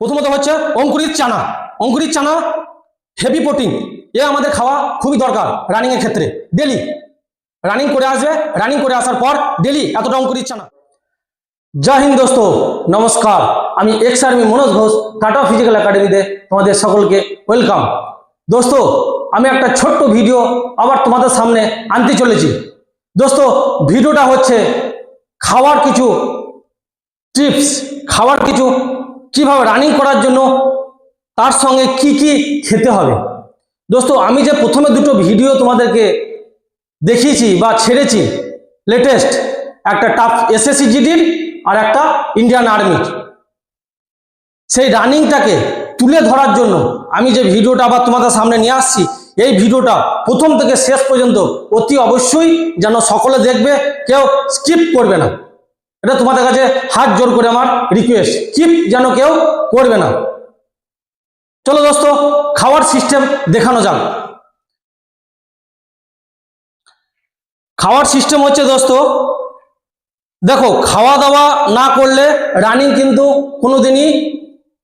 প্রথমত হচ্ছে অঙ্কুরিত চানা। অঙ্কুরিত চানা heavy protein এ আমাদের খাওয়া খুবই দরকার রানিংয়ের ক্ষেত্রে। ডেলি রানিং করে আসবে। রানিং করে আসার পর ডেলি এতটা অঙ্কুরিত চানা। জয় হিন্দ দোস্ত। নমস্কার। আমি ex army Manoj Ghosh Tata physical একাডেমিতে তোমাদের সকলকে ওয়েলকাম দোস্ত, আমি একটা ছোট্ট ভিডিও আবার তোমাদের সামনে আনতে চলেছি। দোস্ত ভিডিওটা হচ্ছে খাওয়ার কিছু টিপস খাওয়ার কিছু কীভাবে রানিং করার জন্য, তার সঙ্গে কি কি খেতে হবে। দোস্ত, আমি যে প্রথমে দুটো ভিডিও তোমাদেরকে দেখিয়েছি বা ছেড়েছি লেটেস্ট একটা টাফ এসএসসি জিডির আর একটা ইন্ডিয়ান আর্মির সেই রানিংটাকে তুলে ধরার জন্য আমি যে ভিডিওটা আবার তোমাদের সামনে নিয়ে আসছি, এই ভিডিওটা প্রথম থেকে শেষ পর্যন্ত অতি অবশ্যই যেন সকলে দেখবে, কেউ স্কিপ করবে না। এটা তোমাদের কাছে হাত জোর করে আমার রিকোয়েস্ট চিপ যেন কেউ করবে না। চলো দোস্ত, খাওয়ার সিস্টেম দেখানো যাক। খাওয়ার সিস্টেম হচ্ছে দোস্ত, দেখো, খাওয়া দাওয়া না করলে রানিং কিন্তু কোনোদিনই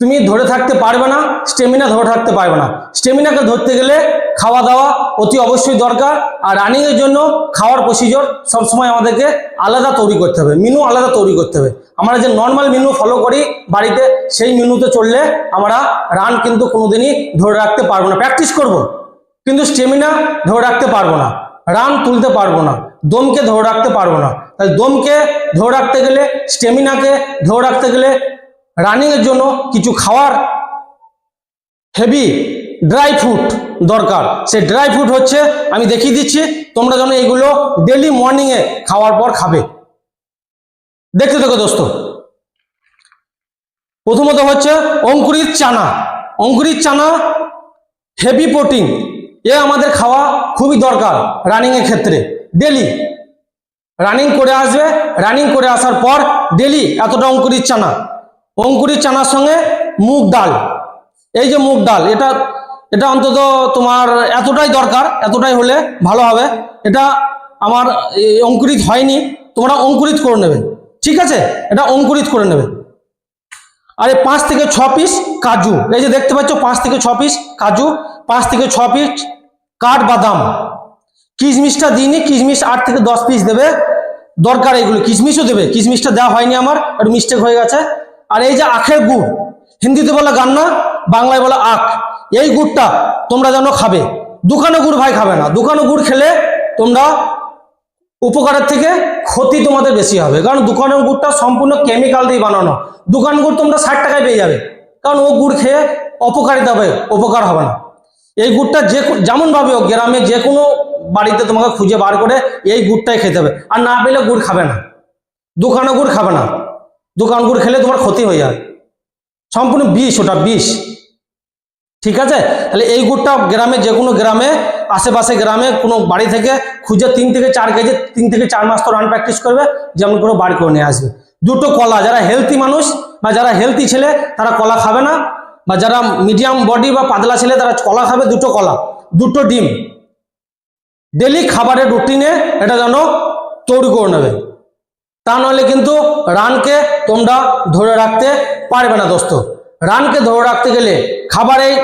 তুমি ধরে থাকতে পারবে না স্টেমিনা ধরে থাকতে পারবে না। স্টেমিনাকে ধরতে গেলে খাওয়া দাওয়া অতি অবশ্যই দরকার, আর রানিংয়ের জন্য খাওয়ার প্রসিজর সবসময় আমাদেরকে আলাদা তৈরি করতে হবে মেনু আলাদা তৈরি করতে হবে। আমরা যে নর্মাল মেনু ফলো করি বাড়িতে, সেই মেনুতে চললে আমরা রান কিন্তু কোনোদিনই ধরে রাখতে পারব না। প্র্যাকটিস করব, কিন্তু স্টেমিনা ধরে রাখতে পারব না রান তুলতে পারব না, দমকে ধরে রাখতে পারব না। তাই দমকে ধরে রাখতে গেলে স্টেমিনাকে ধরে রাখতে গেলে রানিংয়ের জন্য কিছু খাওয়ার হেভি ড্রাই ফ্রুট দরকার। সেই ড্রাই ফ্রুট হচ্ছে, আমি দেখিয়ে দিচ্ছি, তোমরা যেন এগুলো ডেলি মর্নিংয়ে খাওয়ার পর খাবে। দেখতে দেখো দোস্ত। প্রথমত হচ্ছে অঙ্কুরিত চানা। অঙ্কুরিত চানা হেভি প্রোটিন এ আমাদের খাওয়া খুবই দরকার রানিংয়ের ক্ষেত্রে। ডেলি রানিং করে আসবে। রানিং করে আসার পর ডেলি এতটা অঙ্কুরিত চানা। অঙ্কুরিত চানার সঙ্গে মুগ ডাল। এই যে মুগ ডাল এটা এটা অন্তত তোমার এতটাই দরকার এতটাই হলে ভালো হবে। এটা আমার এই, অঙ্কুরিত হয়নি তোমরা অঙ্কুরিত করে নেবে। ঠিক আছে? এটা অঙ্কুরিত করে নেবে। আরে পাঁচ থেকে ছ পিস কাজু এই যে দেখতে পাচ্ছ পাঁচ থেকে ছ পিস কাজু পাঁচ থেকে ছ পিস কাঠ বাদাম কিশমিশটা দিইনি কিশমিশ আট থেকে দশ পিস দেবে। দরকার এগুলো কিশমিশও দেবে কিশমিশটা দেওয়া হয়নি আমার একটু মিস্টেক হয়ে গেছে। আর এই যে আখের গুড়, হিন্দিতে বলে গান্না, বাংলায় বলে আখ, এই গুড়টা তোমরা যেন খাবে। দোকানে গুড় ভাই খাবে না। দোকানে গুড় খেলে তোমরা উপকারের থেকে ক্ষতি তোমাদের বেশি হবে। কারণ দোকানের গুড়টা সম্পূর্ণ কেমিক্যাল দিয়ে বানানো। দোকান গুড় তোমরা ষাট টাকায় পেয়ে যাবে। কারণ ও গুড় খেয়ে অপকারিতা হবে, উপকার হবে না। এই গুড়টা যে যেমনভাবে হোক, গ্রামে যে কোনো বাড়িতে তোমাকে খুঁজে বার করে এই গুড়টাই খেতে হবে। আর না পেলে গুড় খাবে না। দোকানে গুড় খাবে না। দোকান গুড় খেলে তোমার ক্ষতি হয়ে যাবে। সম্পূর্ণ বিষ, ওটা বিষ। ঠিক আছে? তাহলে এই গুড়টা গ্রামে, যে কোনো গ্রামে, আশেপাশে গ্রামে, কোনো বাড়ি থেকে খুঁজে তিন থেকে চার কেজি, তিন থেকে চার মাস তো রান প্র্যাকটিস করবে, যেমন করে বাড়ি করে নিয়ে আসবে। দুটো কলা, যারা হেলদি মানুষ বা যারা হেলদি ছেলে, তারা কলা খাবে না। বা যারা মিডিয়াম বডি বা পাতলা ছেলে, তারা কলা খাবে, দুটো কলা, দুটো ডিম। ডেলি খাবারের রুটিনে এটা যেন তৈরি করে নেবে। তা নাহলে কিন্তু রানকে তোমরা ধরে রাখতে পারবে না দোস্ত। রানকে ধরে রাখতে গেলে খাবারের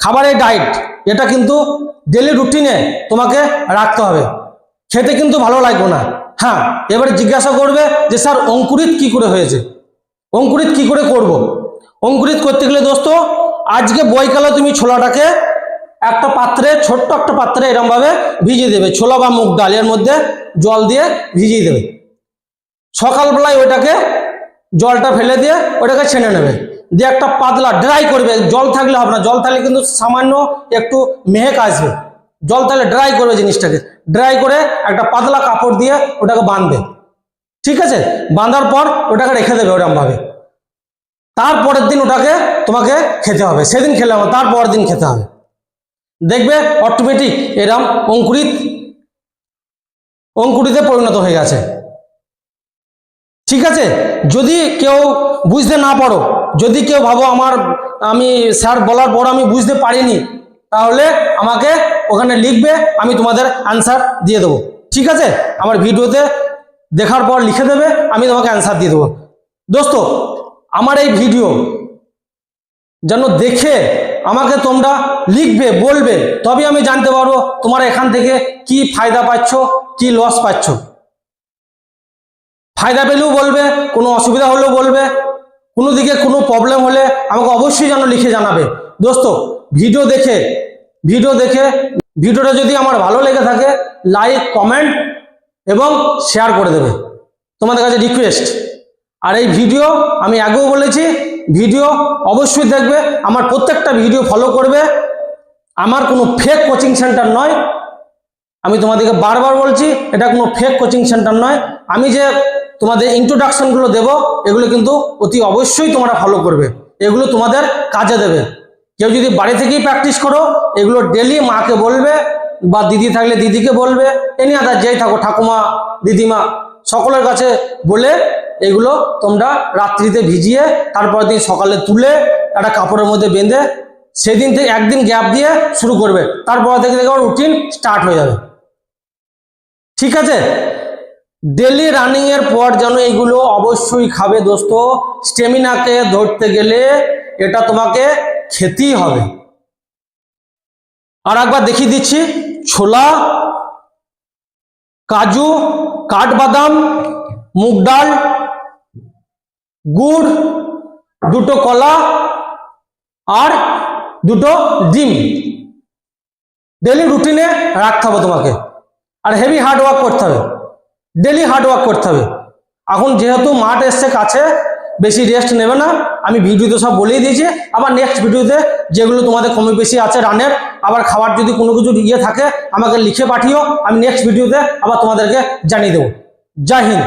খাবারের ডায়েট এটা কিন্তু ডেলি রুটিনে তোমাকে রাখতে হবে। খেতে কিন্তু ভালো লাগবে না। হ্যাঁ এবারে জিজ্ঞাসা করবে যে, স্যার, অঙ্কুরিত কি করে হয়েছে? অঙ্কুরিত কি করে করব। অঙ্কুরিত করতে গেলে দোস্ত, আজকে বইকালে তুমি ছোলাটাকে একটা পাত্রে, ছোট্ট একটা পাত্রে এরমভাবে ভিজিয়ে দেবে। ছোলা বা মুগ ডাল, এর মধ্যে জল দিয়ে ভিজিয়ে দেবে। সকালবেলায় ওইটাকে জলটা ফেলে দিয়ে ওটাকে ছেনে নেবে। দিয়ে একটা পাতলা ড্রাই করবে। জল থাকলে হবে না। জল থাকলে কিন্তু সামান্য একটু মেহেক আসবে। জল তাহলে ড্রাই করবে জিনিসটাকে। ড্রাই করে একটা পাতলা কাপড় দিয়ে ওটাকে বাঁধবে। ঠিক আছে? বাঁধার পর ওটাকে রেখে দেবে ওরমভাবে। তারপরের দিন ওটাকে তোমাকে খেতে হবে। সেদিন খেলে হবে, তারপরের দিন খেতে হবে। দেখবে অটোমেটিক এরম অঙ্কুরিত, অঙ্কুরিতে পরিণত হয়ে গেছে। ঠিক আছে? যদি কেউ বুঝতে না পারো, যদি কেউ ভাবো আমার, আমি স্যার বলার পর আমি বুঝতে পারিনি, তাহলে আমাকে ওখানে লিখবে, আমি তোমাদের অ্যান্সার দিয়ে দেবো। ঠিক আছে? আমার ভিডিওতে দেখার পর লিখে দেবে, আমি তোমাকে অ্যান্সার দিয়ে দেবো। দোস্ত, আমার এই ভিডিও যেন দেখে আমাকে তোমরা লিখবে, বলবে তবে আমি জানতে পারব তোমরা এখান থেকে কি ফায়দা পাচ্ছ, কি লস পাচ্ছ। ফায়দা পেলেও বলবে, কোনো অসুবিধা হলেও বলবে, কোনো দিকে কোনো প্রবলেম হলে আমাকে অবশ্যই যেন লিখে জানাবে। দোস্ত ভিডিও দেখে ভিডিও দেখে ভিডিওটা যদি আমার ভালো লেগে থাকে লাইক কমেন্ট এবং শেয়ার করে দেবে। তোমাদের কাছে রিকোয়েস্ট আর এই ভিডিও আমি আগেও বলেছি ভিডিও অবশ্যই দেখবে, আমার প্রত্যেকটা ভিডিও ফলো করবে। আমার কোনো ফেক কোচিং সেন্টার নয়। আমি তোমাদেরকে বারবার বলছি, এটা কোনো ফেক কোচিং সেন্টার নয়। আমি যে তোমাদের ইন্ট্রোডাকশনগুলো দেব, এগুলো কিন্তু অতি অবশ্যই তোমরা ফলো করবে। এগুলো তোমাদের কাজে দেবে। কেউ যদি বাড়ি থেকেই প্র্যাকটিস করো, এগুলো ডেলি মাকে বলবে বা দিদি থাকলে দিদিকে বলবে এনি আদার যেই থাকো, ঠাকুমা, দিদিমা, সকলের কাছে বলে এগুলো তোমরা রাত্রিতে ভিজিয়ে তারপর দিন সকালে তুলে একটা কাপড়ের মধ্যে বেঁধে, সেদিন থেকে একদিন গ্যাপ দিয়ে শুরু করবে। তারপর থেকে দেখবে রুটিন স্টার্ট হয়ে যাবে। ঠিক আছে? ডেলি রানিং এর পর যেন এগুলো অবশ্যই খাবে দোস্ত। স্টেমিনাকে ধরতে গেলে এটা তোমাকে খেতেই হবে। আর একবার দেখিয়ে দিচ্ছি, ছোলা, কাজু, কাঠবাদাম, মুগ ডাল, গুড়, দুটো কলা আর দুটো ডিম। ডেলি রুটিনে রাখতে হবে তোমাকে। আর হেভি হার্ড ওয়ার্ক করতে হবে। ডেলি হার্ড ওয়ার্ক করতে হবে। এখন যেহেতু মাঠ এসছে কাছে, বেশি রেস্ট নেবে না। আমি ভিডিওতে সব বলেই দিয়েছি। আবার নেক্সট ভিডিওতে যেগুলো তোমাদের কমে বেশি আছে রানের আবার খাবার যদি কোনো কিছু ইয়ে থাকে, আমাকে লিখে পাঠিও। আমি নেক্সট ভিডিওতে আবার তোমাদেরকে জানিয়ে দেবো। জয় হিন্দ।